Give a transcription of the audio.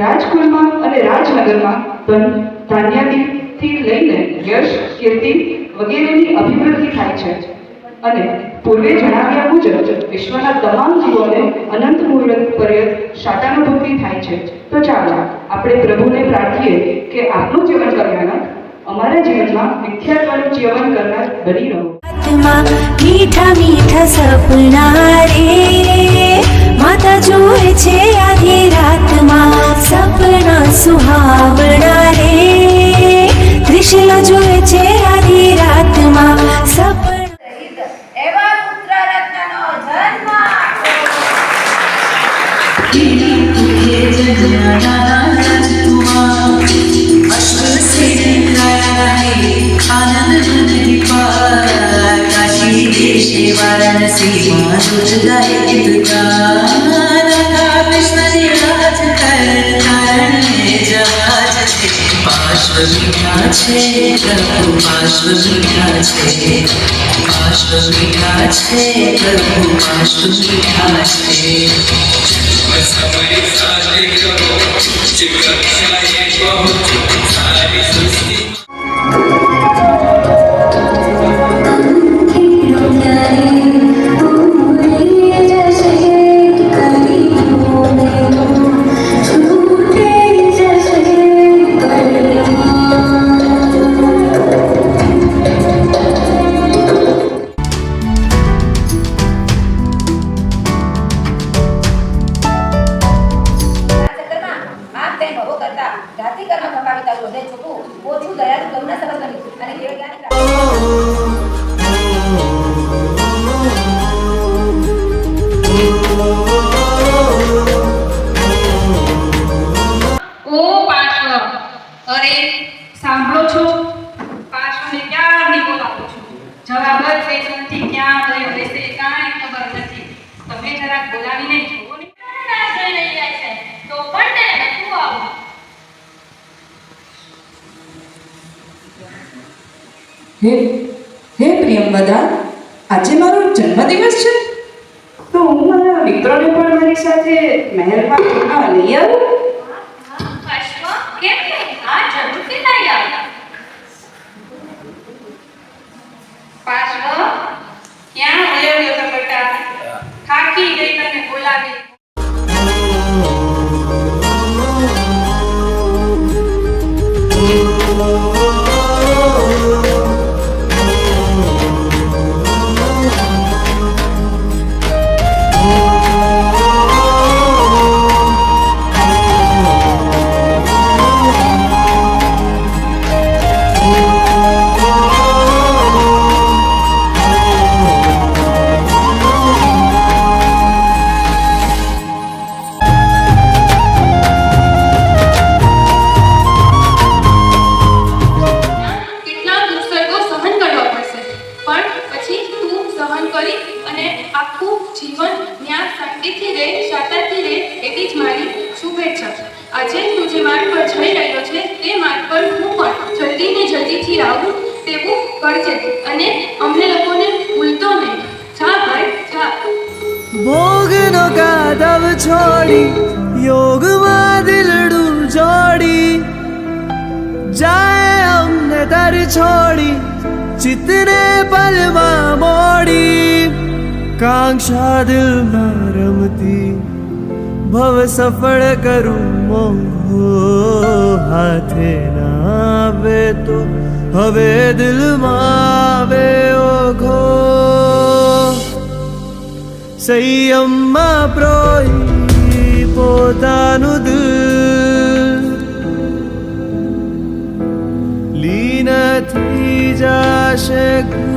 રાજકુલમાં અને રાજનગરમાં ધન ધાન્યાદિથી લઈને યશ, કીર્તિ વગેરેની અભિવૃદ્ધિ થાય છે. અને પૂર્વે જણાવ્યા મુજબ વિશ્વના તમામ જીવોને અનંત મુહૂર્ત પર્યત શાતાનુભૂતિ થાય છે. તો ચાલો આપણે પ્રભુને પ્રાર્થીએ કે આપનું જીવન કલ્યાણક અમારા જીવનમાં મિથ્યાત્વનું જીવન કરનાર બની રહો. મીઠા મીઠા સપના રે, માતા જોએ છે આધી સુહાવણા રે કૃષ્ણ જોઈ છે આધી રાતમાં સપન આનંદ જન કાશી વારાણસી માં પાર્શ્વ મીઠા છે પ્રભુ પાર્શ્વ મીઠા છે પાર્શ્વ મીઠા છે પ્રભુ પાર્શ્વ મીઠા છે સમય સાથે કરો સાંભળો છો? પાર્શ્વને ક્યારની બોલાવું છું? જવાબ જ નથી, ક્યાં ગયો રહેશે, કાંઈ ખબર નથી. તમે જરાક બોલાવીને જુઓ ને નાશ થઈ રહી જાય છે તો પણ તેને નતું આવું હે હે પ્રિયંવદા આજે મારો જન્મદિવસ છે. તો હું મારા મિત્રોને પણ મારી સાથે મહેલમાં જમવા લઈ આવું. થાકી ગઈ તને બોલાવી. શાંતિથી સાતત્ય રહે એવી જ મારી શુભેચ્છા. આજે તું જે માર્ગ પર જઈ રહ્યો છે, તે માર્ગ પર હું પણ જલ્દી ને જલ્દીથી આવું તેવું કરજે અને અમને લોકોને ભૂલતો નહીં. જા ભાઈ, જા. ભોગનો કાદવ છોડી, યોગમાં દિલડું જોડી. જાય અમને તારી છોડી ચિતને પલમાં મોડી. કાંક્ષા દિલમાં રમતી ભવ સફળ કરું મોંઘો હાથે ના આવે તો હવે દિલમાં આવે ઓઘો સંયમમાં પ્રોહી પોતાનું દિલ લીન થઈ જશે ગુરુ ચરણ